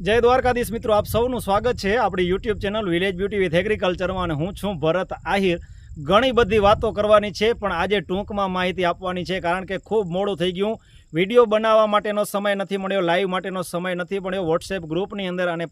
જય દ્વારકાધીશ મિત્રો, આપ સૌનું સ્વાગત છે આપણી YouTube channel village beauty with એગ્રીકલ્ચરમાં અને હું છું ભરત આહિર. ઘણી બધી વાતો કરવાની છે, પણ આજે ટૂંકમાં માહિતી આપવાની છે, કારણ કે ખૂબ મોડું થઈ ગયું. વીડિયો બનાવવા માટેનો સમય નથી મળ્યો, લાઈવ માટેનો સમય નથી મળ્યો. વોટ્સએપ ગ્રુપની અંદર અને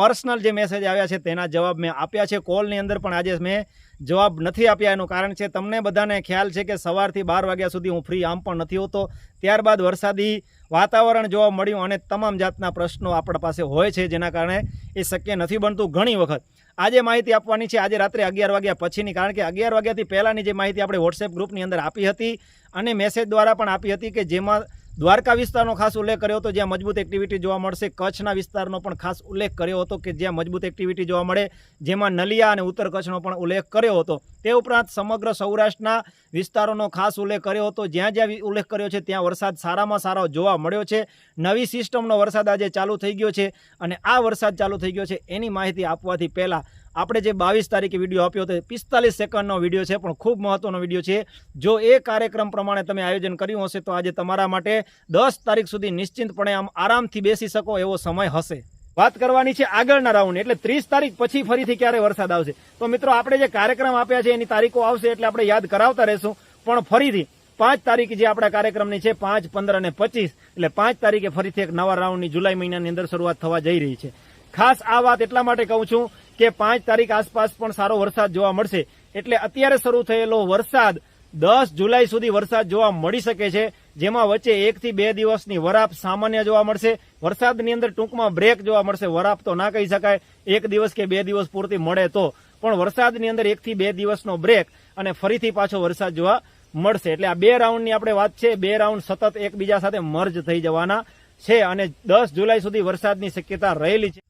પર્સનલ જે મેસેજ આવ્યા છે તેના જવાબ મેં આપ્યા છે. કોલની અંદર પણ આજે મેં જવાબ નથી આપ્યા. એનું કારણ છે તમને બધાને ખ્યાલ છે કે સવારથી બાર વાગ્યા સુધી હું ફ્રી આમ પણ નથી હોતો. ત્યારબાદ વરસાદી વાતાવરણ જોવા મળ્યું અને તમામ જાતના પ્રશ્નો આપણા પાસે હોય છે, જેના કારણે એ શક્ય નથી બનતું ઘણી વખત. આજે માહિતી આપવાની છે. આજે રાત્રે અગિયાર વાગ્યા પછીની, કારણ કે અગિયાર વાગ્યાથી પહેલાંની જે માહિતી આપણે વોટ્સએપ ગ્રુપની અંદર આપી હતી અને મેસેજ દ્વારા પણ આપી હતી કે જેમાં દ્વારકા વિસ્તારનો ખાસ ઉલ્લેખ કર્યો હતો, જ્યાં મજબૂત એક્ટિવિટી જોવા મળશે. કચ્છના વિસ્તારનો પણ ખાસ ઉલ્લેખ કર્યો હતો કે જ્યાં મજબૂત એક્ટિવિટી જોવા મળે, જેમાં નલિયા અને ઉત્તર કચ્છનો પણ ઉલ્લેખ કર્યો હતો. તે ઉપરાંત સમગ્ર સૌરાષ્ટ્રના વિસ્તારોનો ખાસ ઉલ્લેખ કર્યો હતો. જ્યાં જ્યાં ઉલ્લેખ કર્યો છે, ત્યાં વરસાદ સારામાં સારો જોવા મળ્યો છે. નવી સિસ્ટમનો વરસાદ આજે ચાલુ થઈ ગયો છે અને આ વરસાદ ચાલુ થઈ ગયો છે, એની માહિતી આપવાથી પહેલાં આપણે જે બાવીસ તારીખે વીડિયો આપ્યો હતો પિસ્તાલીસ સેકન્ડનો વીડિયો છે, પણ ખૂબ મહત્વનો વીડિયો છે. જો એ કાર્યક્રમ પ્રમાણે તમે આયોજન કર્યું હશે, તો આજે તમારા માટે દસ તારીખ સુધી નિશ્ચિંતપણે આમ આરામથી બેસી શકો એવો સમય હશે. વાત કરવાની છે આગળના રાઉન્ડ એટલે ત્રીસ તારીખ પછી ફરીથી ક્યારે વરસાદ આવશે? તો મિત્રો, આપણે જે કાર્યક્રમ આપ્યા છે, એની તારીખો આવશે એટલે આપણે યાદ કરાવતા રહેશું. પણ ફરીથી, પાંચ તારીખ જે આપણા કાર્યક્રમની છે, પાંચ, પંદર અને પચીસ, એટલે પાંચ તારીખે ફરીથી એક નવા રાઉન્ડની જુલાઈ મહિનાની અંદર શરૂઆત થવા જઈ રહી છે. ખાસ આ વાત એટલા માટે કહું છું કે પાંચ તારીખ આસપાસ પણ સારો વરસાદ જોવા મળશે. એટલે અત્યારે શરૂ થયેલો વરસાદ દસ જુલાઈ સુધી વરસાદ જોવા મળી શકે છે, જેમાં વચ્ચે એકથી બે દિવસની વરાપ સામાન્ય જોવા મળશે. વરસાદની અંદર ટૂંકમાં બ્રેક જોવા મળશે, વરાપ તો ના કહી શકાય. એક દિવસ કે બે દિવસ પૂરતી મળે તો. પણ વરસાદની અંદર એકથી બે દિવસનો બ્રેક અને ફરીથી પાછો વરસાદ જોવા મળશે. એટલે આ બે રાઉન્ડની આપણે વાત છે. બે રાઉન્ડ સતત એકબીજા સાથે મર્જ થઈ જવાના છે અને દસ જુલાઈ સુધી વરસાદની શક્યતા રહેલી છે.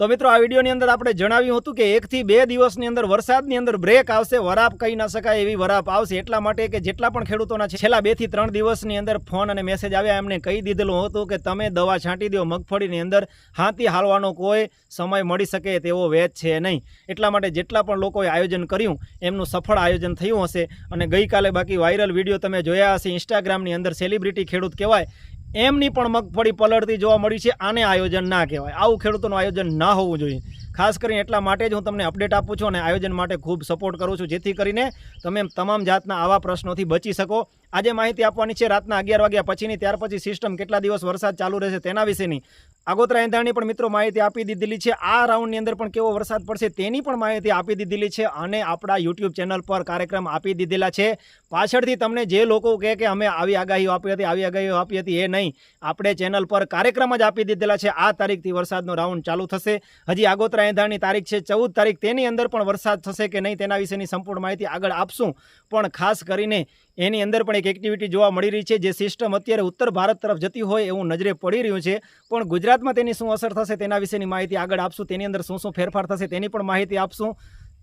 તો મિત્રો, આ વિડીયોની અંદર આપણે જણાવ્યું હતું કે એકથી બે દિવસની અંદર વરસાદની અંદર બ્રેક આવશે, વરાપ કહી ન શકાય એવી વરાપ આવશે. એટલા માટે કે જેટલા પણ ખેડૂતોના છેલ્લા બેથી ત્રણ દિવસની અંદર ફોન અને મેસેજ આવ્યા. એમને કહી દીધેલું હતું કે, તમે દવા છાંટી દો, મગફળીની અંદર હાથી હાલવાનો કોઈ સમય મળી શકે તેવો વેચ છે નહીં. એટલા માટે જેટલા પણ લોકોએ આયોજન કર્યું, એમનું સફળ આયોજન થયું હશે. અને ગઈકાલે બાકી વાયરલ વીડિયો તમે જોયા હશે ઇન્સ્ટાગ્રામની અંદર સેલિબ્રિટી ખેડૂત કહેવાય એમની પણ મગફળી પલળતી જોવા મળી છે. આને આયોજન ના કહેવાય. આવું ખેડૂતોનું આયોજન ના હોવું જોઈએ. ખાસ કરીને એટલા માટે જ હું તમને અપડેટ આપું છું અને આયોજન માટે ખૂબ સપોર્ટ કરું છું. જેથી કરીને તમે તમામ જાતના આવા પ્રશ્નોથી બચી શકો. આજે માહિતી આપવાની છે રાતના અગિયાર વાગ્યા પછીની, ત્યાર પછી સિસ્ટમ કેટલા દિવસ વરસાદ ચાલુ રહેશે તેના વિશેની. આગોતરા એંધાણની પણ મિત્રો માહિતી આપી દીધેલી છે. આ રાઉન્ડની અંદર પણ કેવો વરસાદ પડશે તેની પણ માહિતી આપી દીધેલી છે અને આપણા યુટ્યુબ ચેનલ પર કાર્યક્રમ આપી દીધેલા છે. પાછળથી તમને જે લોકો કહે કે અમે આવી આગાહીઓ આપી હતી, આવી આગાહીઓ આપી હતી એ નહીં. આપણે ચેનલ પર કાર્યક્રમ જ આપી દીધેલા છે. આ તારીખથી વરસાદનો રાઉન્ડ ચાલુ થશે. હજી આગોતરા એંધાણની તારીખ છે ચૌદ તારીખ. તેની અંદર પણ વરસાદ થશે કે નહીં તેના વિશેની સંપૂર્ણ માહિતી આગળ આપશું. પણ ખાસ કરીને એની અંદર પણ એક એક્ટિવિટી જોવા મળી રહી છે, જે સિસ્ટમ અત્યારે ઉત્તર ભારત તરફ જતી હોય એવું નજરે પડી રહ્યું છે. પણ ગુજરાતમાં તેની શું અસર થશે તેના વિશેની માહિતી આગળ આપશું. તેની અંદર શું શું ફેરફાર થશે તેની પણ માહિતી આપશું.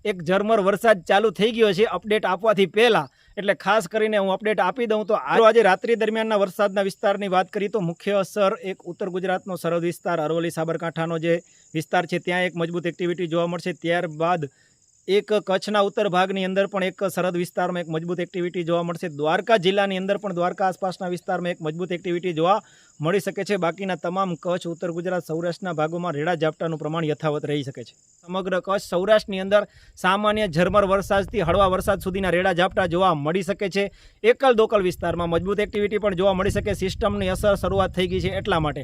એક ઝરમર વરસાદ ચાલુ થઈ ગયો છે, અપડેટ આપવાથી પહેલા. એટલે ખાસ કરીને હું અપડેટ આપી દઉં તો આજે રાત્રિ દરમિયાનના વરસાદના વિસ્તારની વાત કરીએ તો મુખ્ય અસર એક ઉત્તર ગુજરાતનો સરહદ વિસ્તાર, અરવલ્લી, સાબરકાંઠાનો જે વિસ્તાર છે, ત્યાં એક મજબૂત એક્ટિવિટી જોવા મળશે. ત્યારબાદ એક કચ્છના ઉત્તર ભાગની અંદર પણ એક સરહદ વિસ્તારમાં એક મજબૂત એક્ટિવિટી જોવા મળશે. દ્વારકા જિલ્લાની અંદર પણ દ્વારકા આસપાસના વિસ્તારમાં એક મજબૂત એક્ટિવિટી જોવા મળી શકે છે. બાકીના તમામ કચ્છ, ઉત્તર ગુજરાત, સૌરાષ્ટ્રના ભાગોમાં રેડા ઝાપટાનું પ્રમાણ યથાવત રહી શકે છે. સમગ્ર કચ્છ, સૌરાષ્ટ્રની અંદર સામાન્ય ઝરમર વરસાદથી હળવા વરસાદ સુધીના રેડા ઝાપટા જોવા મળી શકે છે. એકલ દોકલ વિસ્તારમાં મજબૂત એક્ટિવિટી પણ જોવા મળી શકે. સિસ્ટમની અસર શરૂઆત થઈ ગઈ છે એટલા માટે.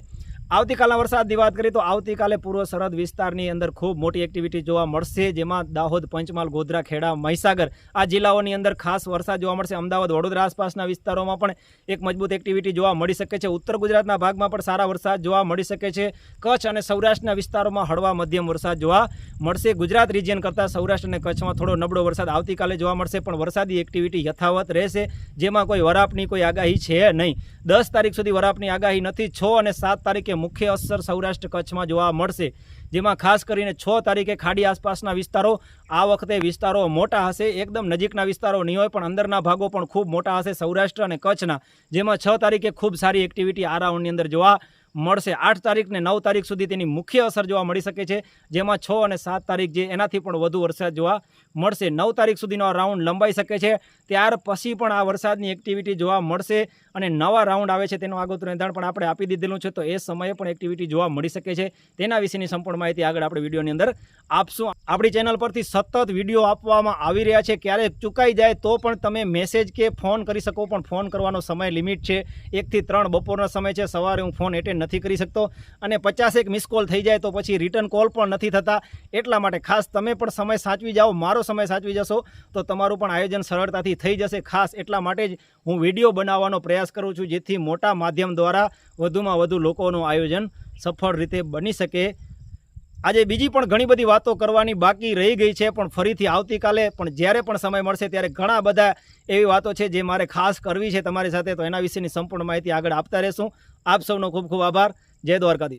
આવતીકાલના વરસાદની વાત કરીએ તો આવતીકાલે પૂર્વ સરહદ વિસ્તારની અંદર ખૂબ મોટી એક્ટિવિટી જોવા મળશે, જેમાં દાહોદ, પંચમહાલ, ગોધરા, ખેડા, મહીસાગર આ જિલ્લાઓની અંદર ખાસ વરસાદ જોવા મળશે. અમદાવાદ, વડોદરા આસપાસના વિસ્તારોમાં પણ એક મજબૂત એક્ટિવિટી જોવા મળી શકે છે. ઉત્તર ગુજરાતના ભાગમાં પણ સારા વરસાદ જોવા મળી શકે છે. કચ્છ અને સૌરાષ્ટ્રના વિસ્તારોમાં હળવા મધ્યમ વરસાદ જોવા મળશે. ગુજરાત રિજિયન કરતાં સૌરાષ્ટ્ર અને કચ્છમાં થોડો નબળો વરસાદ આવતીકાલે જોવા મળશે, પણ વરસાદી એક્ટિવિટી યથાવત રહેશે. જેમાં કોઈ વરાપની કોઈ આગાહી છે નહીં. દસ તારીખ સુધી વરાપની આગાહી નથી. છ અને સાત તારીખે મુખ્ય અસર સૌરાષ્ટ્ર કચ્છમાં જોવા મળશે. જેમાં ખાસ કરીને છ તારીખે ખાડી આસપાસના વિસ્તારો, આ વખતે વિસ્તારો મોટા હશે. એકદમ નજીકના વિસ્તારો નહીં હોય, પણ અંદરના ભાગો પણ ખૂબ મોટા હશે સૌરાષ્ટ્ર અને કચ્છના. જેમાં છ તારીખે ખૂબ સારી એક્ટિવિટી આ રાઉન્ડની અંદર જોવા મળશે. આઠ તારીખ ને નવ તારીખ સુધી તેની મુખ્ય અસર જોવા મળી શકે છે. જેમાં છ અને સાત તારીખ જે એનાથી પણ વધુ વરસાદ જોવા મળશે. નવ તારીખ સુધીનો આ રાઉન્ડ લંબાઈ શકે છે. ત્યાર પછી પણ આ વરસાદની એક્ટિવિટી જોવા મળશે અને નવા રાઉન્ડ આવે છે તેનું આગોતરું નિર્ધારણ પણ આપણે આપી દીધેલું છે. તો એ સમયે પણ એક્ટિવિટી જોવા મળી શકે છે. તેના વિશેની સંપૂર્ણ માહિતી આગળ આપણે વિડીયોની અંદર આપશું. આપણી ચેનલ પરથી સતત વીડિયો આપવામાં આવી રહ્યા છે. ક્યારેક ચૂકાઈ જાય તો પણ તમે મેસેજ કે ફોન કરી શકો, પણ ફોન કરવાનો સમય લિમિટ છે. એકથી ત્રણ બપોરનો સમય છે. સવારે હું ફોન એટેન્ડ નથી કરી શકતો અને પચાસેક મિસ કોલ થઈ જાય તો પછી રિટર્ન કોલ પણ નથી થતા. એટલા માટે ખાસ તમે પણ સમય સાચવી જાઓ, મારો સમય સાચવી જશો, તો તમારું પણ આયોજન સરળતાથી થઈ જશે. ખાસ એટલા માટે જ હું વીડિયો બનાવવાનો પ્રયાસ કરું છું, જેથી મોટા માધ્યમ દ્વારા વધુમાં વધુ લોકોનું આયોજન સફળ રીતે બની શકે. આજે બીજી પણ ઘણી બધી વાતો કરવાની બાકી રહી ગઈ છે, પણ ફરીથી આવતીકાલે, પણ જ્યારે પણ સમય મળશે ત્યારે ઘણા બધા એવી વાતો છે જે મારે ખાસ કરવી છે તમારી સાથે, તો એના વિશેની સંપૂર્ણ માહિતી આગળ આપતા રહેશું. આપ સૌનો ખૂબ ખૂબ આભાર. જય દ્વારકાધીશ.